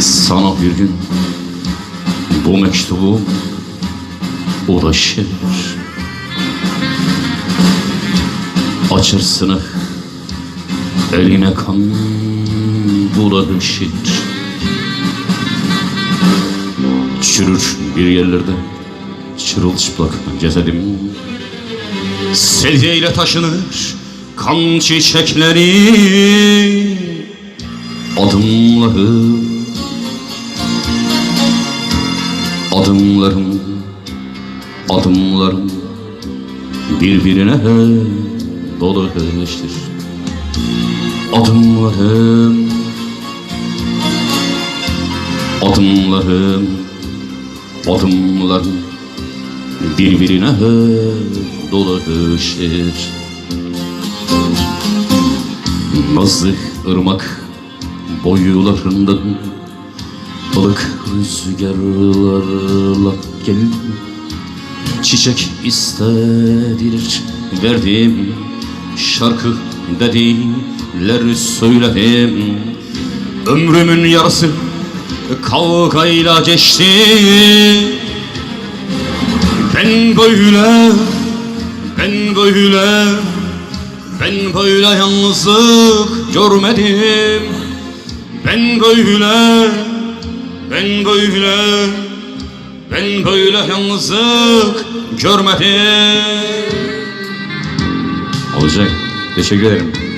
Sana bir gün bu mektubu ulaşır. Açırsın eline kan bulaşır Çürür bir yerlerde çırılçıplak cesedim Selyeyle taşınır kan çiçekleri. Adımları Adımlarım Adımlarım Birbirine dolaşır Adımlarım Adımlarım Adımlarım Birbirine dolaşır Nazlı ırmak boylarından Balık rüzgarlarla gelir Çiçek istedilir verdim. Şarkı dediler söyledim. Ömrümün yarısı kavgayla geçti. Ben böyle, ben böyle Ben böyle yalnızlık görmedim. Ben böyle, ben böyle Ben böyle yalnızlık görmedim Olacak. Teşekkür ederim.